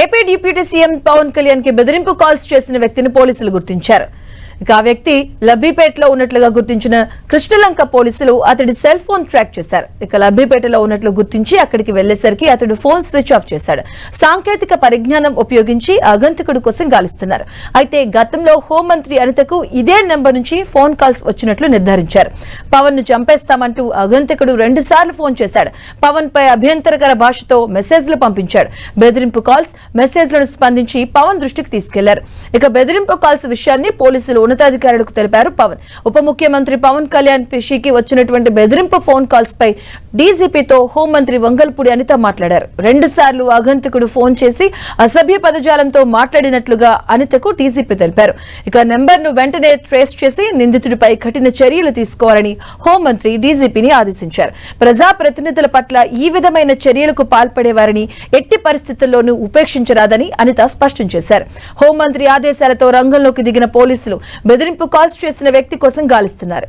AP deputy CM Pawan కళ్యాణ్కి బెదిరింపు calls చేసిన వ్యక్తిని పోలీసులు గుర్తించారు. ఇక ఆ వ్యక్తి లబ్బీపేటలో ఉన్నట్లుగా గుర్తించిన కృష్ణలంక పోలీసులు అతడి సెల్ ఫోన్ ట్రాక్ చేశారు. ఇక లబ్బీపేటలో ఉన్నట్లు గుర్తించి అక్కడికి వెళ్ళేసరికి అతడు ఫోన్ స్విచ్ ఆఫ్ చేశాడు. సాంకేతిక పరిజ్ఞానం ఉపయోగించి అగంతకుడు కోసం గాలిస్తున్నారు. అయితే గతంలో హోంమంత్రి అనితకు ఇదే నెంబర్ నుంచి ఫోన్ కాల్స్ వచ్చినట్లు నిర్ధారించారు. పవన్ను చంపేస్తామంటూ అగంతకుడు రెండు సార్లు ఫోన్ చేశాడు. పవన్ పై అభ్యంతరకర భాషతో మెసేజ్లు పంపించాడు. బెదిరింపు కాల్స్ మెసేజ్లను స్పందించి పవన్ దృష్టికి తీసుకెళ్ళారు. ఇక బెదిరింపు కాల్స్ విషయాన్ని పోలీసులు ఉన్నతాధికారులకు తెలిపారు పవన్. ఉప ముఖ్యమంత్రి పవన్ కళ్యాణ్ పిషికి వచ్చినటువంటి బెదిరింపు ఫోన్ కాల్స్ పై డీజీపీతో హోంమంత్రి వంగల్పూడి అనిత మాట్లాడారు. రెండు సార్లు అగంతకుడు ఫోన్ చేసి అసభ్య పదజాలంతో మాట్లాడినట్లుగా అనితకు డీజీపీ తెలిపారు. ఇక నెంబర్ను వెంటనే ట్రేస్ చేసి నిందితుడిపై కఠిన చర్యలు తీసుకోవాలని హోంమంత్రి డీజీపీని ఆదేశించారు. ప్రజాప్రతినిధుల పట్ల ఈ విధమైన చర్యలకు పాల్పడేవారిని ఎట్టి పరిస్థితుల్లోనూ ఉపేక్షించరాదని అనిత స్పష్టం చేశారు. హోంమంత్రి ఆదేశాలతో రంగంలోకి దిగిన పోలీసులు బెదిరింపు కాల్స్ చేసిన వ్యక్తి కోసం గాలిస్తున్నారు.